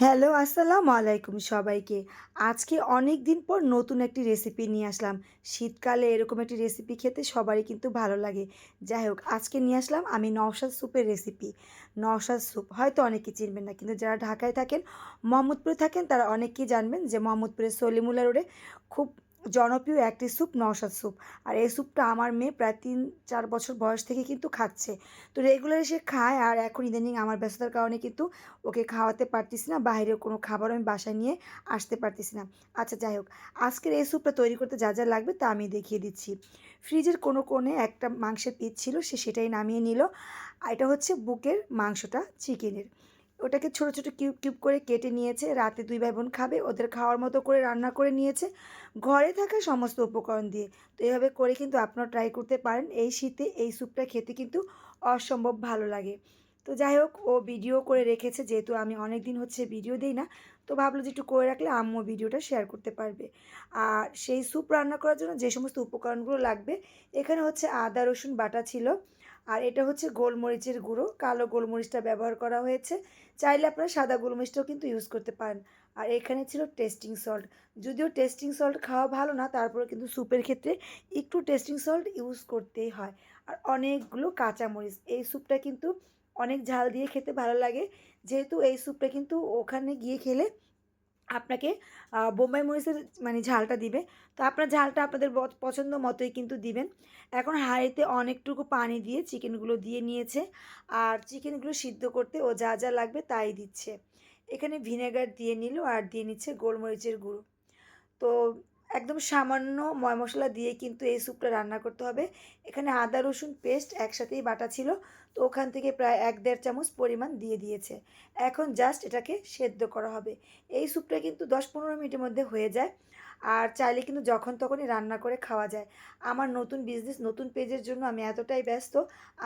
Hello, আসসালামু আলাইকুম সবাইকে। আজকে অনেক দিন পর নতুন একটি রেসিপি নিয়ে আসলাম। শীতকালে এরকম একটি রেসিপি খেতে সবারই কিন্তু ভালো লাগে। যাই হোক, আজকে নিয়ে আসলাম আমি নওশাদ স্যুপের রেসিপি নওশাদ স্যুপ হয়তো অনেকে চিনবেন না, কিন্তু যারা ঢাকায় থাকেন, মোহাম্মদপুরে থাকেন, তারা অনেকেই জানবেন যে মোহাম্মদপুরের সলিমুল্লা রোডে খুব জনপ্রিয় একটি স্যুপ, নওশাদ স্যুপ। আর এই স্যুপটা আমার মেয়ে প্রায় তিন, চার বছর বয়স থেকে কিন্তু খাচ্ছে। তো রেগুলার সে খায় আর এখন ইদানিং আমার ব্যস্ততার কারণে কিন্তু ওকে খাওয়াতে পারতেছি না বাইরের কোনো খাবার আমি বাসায় নিয়ে আসতে পারতেছি না। আচ্ছা যাই হোক, আজকের এই স্যুপটা তৈরি করতে যা যা লাগবে তা আমি দেখিয়ে দিচ্ছি। ফ্রিজের কোনো কোণে একটা মাংসের পিস ছিল, সে সেটাই নামিয়ে নিল। আর এটা হচ্ছে বুকের মাংসটা চিকেনের। ওটাকে ছোট ছোট, কিউব কিউব করে কেটে নিয়েছে। রাতে দুই ভাই বোন খাবে, ওদের খাওয়ার মতো করে রান্না করে নিয়েছে। ঘরে থাকা সমস্ত উপকরণ দিয়ে। তো এইভাবে করে কিন্তু আপনারা ট্রাই করতে পারেন। এই শীতে এই স্যুপটা খেতে কিন্তু অসম্ভব ভালো লাগে। তো যাই হোক, ও ভিডিও করে রেখেছে, যেহেতু আমি অনেক দিন হচ্ছে ভিডিও দিই না। তো ভাবলো যে একটু করে রাখলে আম্মু ভিডিওটা শেয়ার করতে পারবে। আর সেই স্যুপ রান্না করার জন্য যে সমস্ত উপকরণগুলো লাগবে, এখানে হচ্ছে আদা, রসুন বাটা ছিল। আর এটা হচ্ছে গোলমরিচের গুঁড়ো। কালো গোলমরিচটা ব্যবহার করা হয়েছে। চাইলে আপনারা সাদা গোলমরিচটাও কিন্তু ইউজ করতে পারেন। আর এখানে ছিল টেস্টিং সল্ট যদিও টেস্টিং সল্ট খাওয়া ভালো না তারপরে কিন্তু স্যুপের ক্ষেত্রে একটু টেস্টিং সল্ট ইউজ করতেই হয়। আর অনেকগুলো কাঁচামরিচ, এই স্যুপটা কিন্তু অনেক ঝাল দিয়ে খেতে ভালো লাগে। যেহেতু এই স্যুপটা কিন্তু ওখানে গিয়ে খেলে আপনাকে বোম্বাই মরিচের মানে ঝালটা দিবে। তো আপনার ঝালটা আপনাদের পছন্দ মতোই কিন্তু দিবেন। এখন হাঁড়িতে অনেকটুকু পানি দিয়ে চিকেনগুলো দিয়ে নিয়েছে। আর চিকেনগুলো সিদ্ধ করতে ও যা যা লাগবে তাই দিচ্ছে। এখানে ভিনেগার দিয়ে নিল আর দিয়ে নিচ্ছে গোলমরিচের গুঁড়ো। তো একদম সামান্য ময় মশলা দিয়ে কিন্তু এই স্যুপটা রান্না করতে হবে। এখানে আদা, রসুন পেস্ট একসাথেই বাটা ছিল। তো ওখান থেকে প্রায় এক দেড় চামচ পরিমাণ দিয়ে দিয়েছে। এখন জাস্ট এটাকে সেদ্ধ করা হবে। এই স্যুপটা কিন্তু দশ পনেরো মিনিটের মধ্যে হয়ে যায়। আর চাইলে কিন্তু যখন তখনই রান্না করে খাওয়া যায়। আমার নতুন বিজনেস নতুন পেজের জন্য আমি এতটাই ব্যস্ত,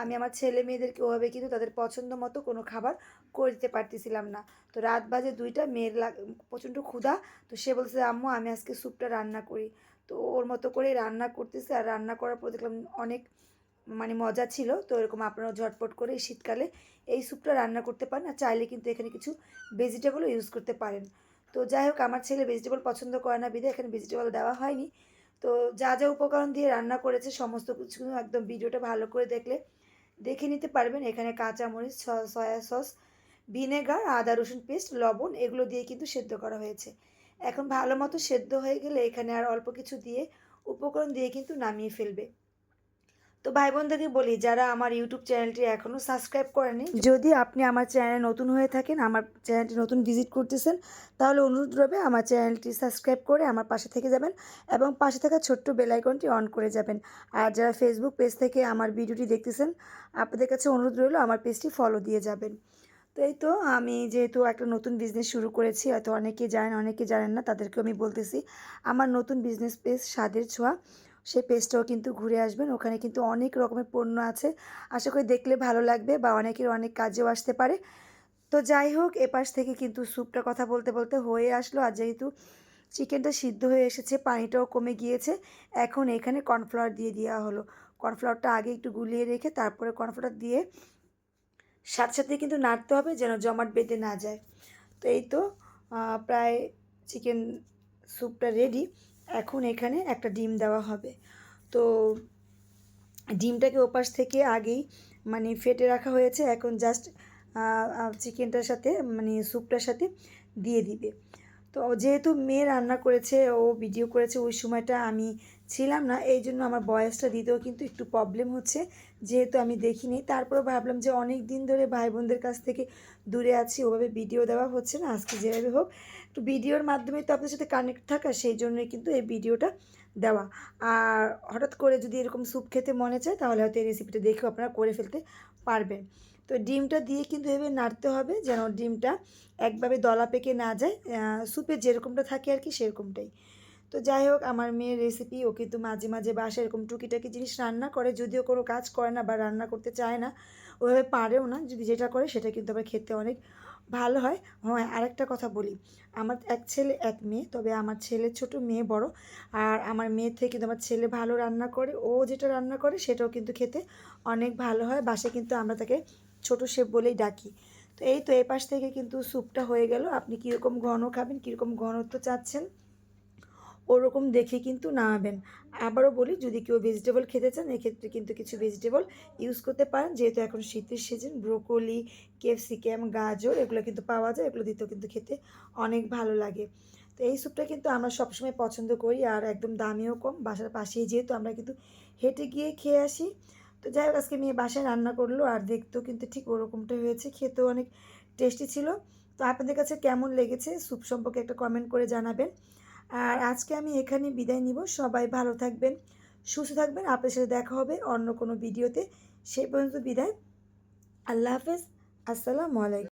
আমি আমার ছেলে মেয়েদেরকে ওভাবে কিন্তু তাদের পছন্দ মতো কোনো খাবার করে দিতে পারতেছিলাম না। তো রাত বাজে দুইটা, মেয়ের লাগ, প্রচণ্ড ক্ষুধা, তো সে বলছে, আম্মু, আমি আজকে স্যুপটা রান্না করি। তো ওর মতো করে রান্না করতেছে আর রান্না করার পর দেখলাম অনেক মানে মজা ছিল। তো এরকম আপনারাও ঝটপট করে শীতকালে এই স্যুপটা রান্না করতে পারেন আর চাইলে কিন্তু এখানে কিছু ভেজিটেবলও ইউজ করতে পারেন। তো যাই হোক, আমার ছেলে ভেজিটেবল পছন্দ করে না বিধে এখানে ভেজিটেবল দেওয়া হয়নি। তো যা যা উপকরণ দিয়ে রান্না করেছে, সমস্ত কিছু একদম ভিডিওটা ভালো করে দেখলে, দেখে নিতে পারবেন। এখানে কাঁচামরিচ সয়া সস ভিনেগার আদা, রসুন পেস্ট লবণ, এগুলো দিয়ে কিন্তু সেদ্ধ করা হয়েছে। এখন ভালো মতো সেদ্ধ হয়ে গেলে এখানে আর অল্প কিছু দিয়ে উপকরণ দিয়ে কিন্তু নামিয়ে ফেলবে। তো ভাই বোনদেরকে বলি যারা আমার ইউটিউব চ্যানেলটি এখনও সাবস্ক্রাইব করেনি যদি আপনি আমার চ্যানেলে নতুন হয়ে থাকেন আমার চ্যানেলটি নতুন ভিজিট করতেছেন তাহলে অনুরোধ রবে আমার চ্যানেলটি সাবস্ক্রাইব করে আমার পাশে থেকে যাবেন এবং পাশে থাকা ছোট্ট বেল আইকনটি অন করে যাবেন। আর যারা ফেসবুক পেজ থেকে আমার ভিডিওটি দেখতেছেন আপনাদের কাছে অনুরোধ রইল আমার পেজটি ফলো দিয়ে যাবেন। তো এই তো আমি যেহেতু একটা নতুন বিজনেস শুরু করেছি হয়তো অনেকে জানেন অনেকে জানেন না তাদেরকে আমি বলতেছি আমার নতুন বিজনেস পেজ স্বাদের ছোঁয়া। সেই পেজটাও কিন্তু ঘুরে আসবেন। ওখানে কিন্তু অনেক রকমের পণ্য আছে। আশা করি দেখলে ভালো লাগবে বা অনেকের অনেক কাজেও আসতে পারে। তো যাই হোক, এপাশ থেকে কিন্তু স্যুপটার কথা বলতে বলতে হয়ে আসলো। আর যেহেতু চিকেনটা সিদ্ধ হয়ে এসেছে, পানিটাও কমে গিয়েছে, এখন এখানে কর্নফ্লাওয়ার দিয়ে দেওয়া হলো। কর্নফ্লাওয়ারটা আগে একটু গুলিয়ে রেখে তারপরে কর্নফ্লাওয়ার দিয়ে সাথে সাথে কিন্তু নাড়তে হবে যেন জমাট বেঁধে না যায়। তো এই তো প্রায় চিকেন স্যুপটা রেডি এখন এখানে একটা ডিম দেওয়া হবে। তো ডিমটাকে ওপাশ থেকে আগেই মানে ফেটে রাখা হয়েছে। এখন জাস্ট চিকেনটার সাথে মানে স্যুপটার সাথে দিয়ে দিবে। তো যেহেতু মেয়ে রান্না করেছে, ও ভিডিও করেছে, ওই সময়টা আমি ছিলাম না, এই জন্য আমার বয়সটা দিতেও কিন্তু একটু প্রবলেম হচ্ছে। যেহেতু আমি দেখিনি তারপরে ভাবলাম যে অনেক দিন ধরে ভাই বোনদের কাছ থেকে দূরে আছি, ওভাবে ভিডিও দেওয়া হচ্ছে না, আজকে যেভাবে হোক। একটু ভিডিওর মাধ্যমে তো আপনার সাথে কানেক্ট থাকা, সেই জন্যই কিন্তু এই ভিডিওটা দেওয়া। আর হঠাৎ করে যদি এরকম স্যুপ খেতে মনে চায়, তাহলে হয়তো এই রেসিপিটা দেখেও আপনারা করে ফেলতে পারবেন। তো ডিমটা দিয়ে কিন্তু এভাবে নাড়তে হবে যেন ডিমটা একভাবে দলা পেকে না যায় স্যুপে যেরকমটা থাকে আর কি সেরকমটাই। তো যাই হোক, আমার মেয়ের রেসিপি ও কিন্তু মাঝে মাঝে বাসায় এরকম টুকিটাকি জিনিস রান্না করে, যদিও কোনো কাজ করে না বা রান্না করতে চায় না, ওভাবে পারেও না, যদি যেটা করে সেটা কিন্তু আবার খেতে অনেক ভালো হয়। হ্যাঁ আরেকটা কথা বলি, আমার এক ছেলে, এক মেয়ে, তবে আমার ছেলে ছোট, মেয়ে বড়, আর আমার মেয়ে থেকে কিন্তু আমার ছেলে ভালো রান্না করে, ও যেটা রান্না করে সেটাও কিন্তু খেতে অনেক ভালো হয়। বাসায় কিন্তু আমরা তাকে ছোট শেফ বলেই ডাকি। তো এই তো এই পাশ থেকে কিন্তু স্যুপটা হয়ে গেল। আপনি কীরকম ঘন খাবেন, কীরকম ঘনত্ব চাচ্ছেন, ওরকম দেখে কিন্তু নামাবেন। আবারও বলি, যদি কেউ ভেজিটেবল খেতে চান, এক্ষেত্রে কিন্তু কিছু ভেজিটেবল ইউজ করতে পারেন। যেহেতু এখন শীতের সিজন ব্রোকলি ক্যাপসিকাম গাজর, এগুলো কিন্তু পাওয়া যায়। এগুলো দিতেও কিন্তু খেতে অনেক ভালো লাগে। তো এই স্যুপটা কিন্তু আমরা সবসময় পছন্দ করি, আর একদম দামিও কম। বাসার পাশেই যেহেতু আমরা কিন্তু হেঁটে গিয়ে খেয়ে আসি তো যাই হোক, আজকে মেয়ে বাসায় রান্না করল আর দেখতো কিন্তু ঠিক ওরকমটাই হয়েছে। খেতেও অনেক টেস্টি ছিল। তো আপনাদের কাছে কেমন লেগেছে স্যুপ সম্পর্কে একটা কমেন্ট করে জানাবেন। আর আজকে আমি এখানে বিদায় নিব। সবাই ভালো থাকবেন, সুস্থ থাকবেন। আপনার সাথে দেখা হবে অন্য কোনো ভিডিওতে সেই পর্যন্ত বিদায়। আল্লাহ হাফেজ। আসসালামু আলাইকুম।